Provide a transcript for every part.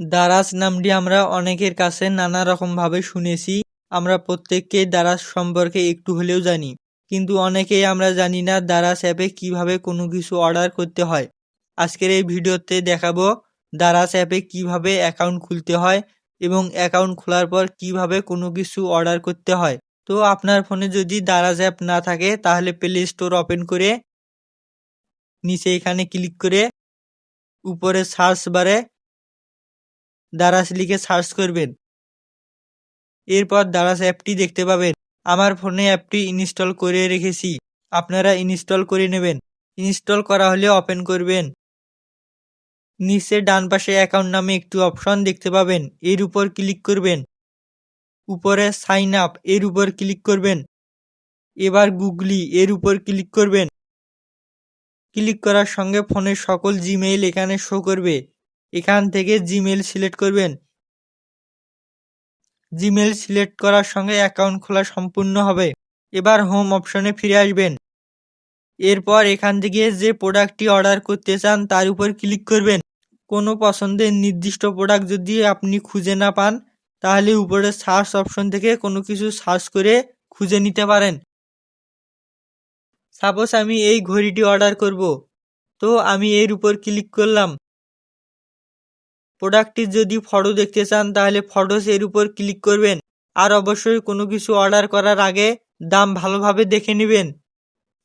দারাজ নামটি আমরা অনেকের কাছে নানা রকমভাবে শুনেছি। আমরা প্রত্যেককেই দারাজ সম্পর্কে একটু হলেও জানি। কিন্তু অনেকেই আমরা জানি না দারাজ অ্যাপে কীভাবে কোনো কিছু অর্ডার করতে হয়। আজকের এই ভিডিওতে দেখাবো দারাজ অ্যাপে কীভাবে অ্যাকাউন্ট খুলতে হয় এবং অ্যাকাউন্ট খোলার পর কীভাবে কোনো কিছু অর্ডার করতে হয়। তো আপনার ফোনে যদি দারাজ অ্যাপ না থাকে, তাহলে প্লে স্টোর ওপেন করে নিচে এখানে ক্লিক করে উপরে সার্চ বারে দারাজ লিখে সার্চ করবেন। এরপর দারাজ অ্যাপটি দেখতে পাবেন। আমার ফোনে অ্যাপটি ইনস্টল করে রেখেছি। আপনারা ইনস্টল করে নেবেন। ইনস্টল করা হলে ওপেন করবেন। নিচে ডান পাশে অ্যাকাউন্ট নামে একটি অপশন দেখতে পাবেন। এর উপর ক্লিক করবেন। উপরে সাইন আপ, এর উপর ক্লিক করবেন। এবার গুগলি, এর উপর ক্লিক করবেন। ক্লিক করার সঙ্গে ফোনের সকল জিমেইল এখানে শো করবে। এখান থেকে জিমেল সিলেক্ট করবেন। জিমেল সিলেক্ট করার সঙ্গে অ্যাকাউন্ট খোলা সম্পূর্ণ হবে। এবার হোম অপশনে ফিরে আসবেন। এরপর এখান থেকে যে প্রোডাক্টটি অর্ডার করতে চান তার উপর ক্লিক করবেন। কোনো পছন্দের নির্দিষ্ট প্রোডাক্ট যদি আপনি খুঁজে না পান, তাহলে উপরে সার্চ অপশন থেকে কোনো কিছু সার্চ করে খুঁজে নিতে পারেন। সাপোজ আমি এই ঘড়িটি অর্ডার করব। তো আমি এর উপর ক্লিক করলাম। প্রোডাক্টটির যদি ফটো দেখতে চান, তাহলে ফটোস এর উপর ক্লিক করবেন। আর অবশ্যই কোনো কিছু অর্ডার করার আগে দাম ভালোভাবে দেখে নেবেন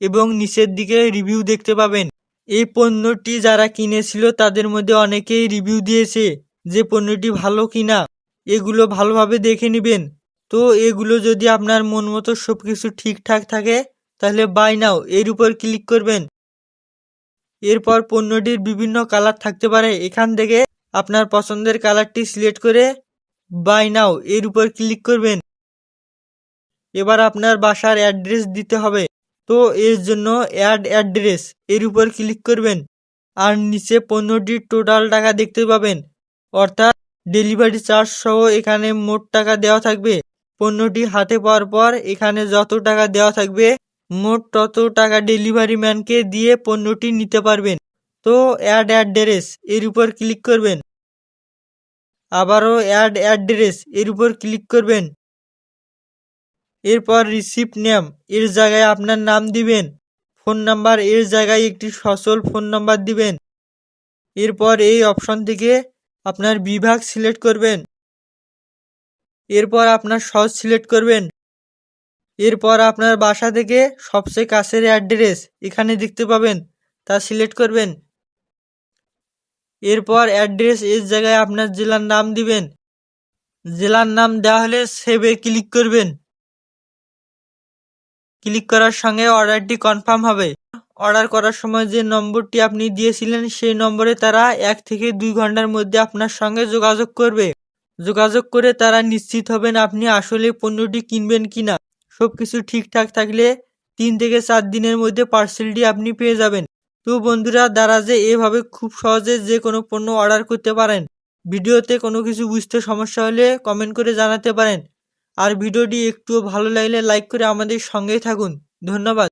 এবং নিচের দিকে রিভিউ দেখতে পাবেন। এই পণ্যটি যারা কিনেছিল, তাদের মধ্যে অনেকেই রিভিউ দিয়েছে যে পণ্যটি ভালো কিনা। এগুলো ভালোভাবে দেখে নেবেন। তো এগুলো যদি আপনার মন মতো সব কিছু ঠিকঠাক থাকে, তাহলে বাই নাও এর উপর ক্লিক করবেন। এরপর পণ্যটির বিভিন্ন কালার থাকতে পারে। এখান থেকে আপনার পছন্দের কালারটি সিলেক্ট করে বাই নাও এর উপর ক্লিক করবেন। এবার আপনার বাসার অ্যাড্রেস দিতে হবে। তো এর জন্য অ্যাড অ্যাড্রেস এর উপর ক্লিক করবেন। আর নিচে পণ্যটির টোটাল টাকা দেখতে পাবেন। অর্থাৎ ডেলিভারি চার্জ সহ এখানে মোট টাকা দেওয়া থাকবে। পণ্যটি হাতে পাওয়ার পর এখানে যত টাকা দেওয়া থাকবে, মোট তত টাকা ডেলিভারি ম্যানকে দিয়ে পণ্যটি নিতে পারবেন। তো অ্যাড অ্যাড্রেস এর উপর ক্লিক করবেন। আবারও অ্যাড অ্যাড্রেস এর উপর ক্লিক করবেন। এরপর রিসিপ্ট নেম এর জায়গায় আপনার নাম দিবেন। ফোন নাম্বার এর জায়গায় একটি সচল ফোন নাম্বার দিবেন। এরপর এই অপশন থেকে আপনার বিভাগ সিলেক্ট করবেন। এরপর আপনার সহজ সিলেক্ট করবেন। এরপর আপনার বাসা থেকে সবচেয়ে কাছের অ্যাড্রেস এখানে দেখতে পাবেন। তা সিলেক্ট করবেন। এরপর অ্যাড্রেস এর জায়গায় আপনার জেলার নাম দিবেন। জেলার নাম দেওয়া হলে সেভে ক্লিক করবেন। ক্লিক করার সঙ্গে অর্ডারটি কনফার্ম হবে। অর্ডার করার সময় যে নম্বরটি আপনি দিয়েছিলেন, সেই নম্বরে তারা এক থেকে দুই ঘণ্টার মধ্যে আপনার সঙ্গে যোগাযোগ করবে। যোগাযোগ করে তারা নিশ্চিত হবেন আপনি আসলে পণ্যটি কিনবেন কিনা। সব কিছু ঠিকঠাক থাকলে তিন থেকে চার দিনের মধ্যে পার্সেলটি আপনি পেয়ে যাবেন। তো বন্ধুরা যে এভাবে খুব সহজে যে কোনো পণ্য অর্ডার করতে পারেন, ভিডিওতে কোনো কিছু বুঝতে সমস্যা হলে কমেন্ট করে জানাতে পারেন। আর ভিডিওটি একটু ভালো লাগলে লাইক করে আমাদের সঙ্গেই থাকুন। ধন্যবাদ।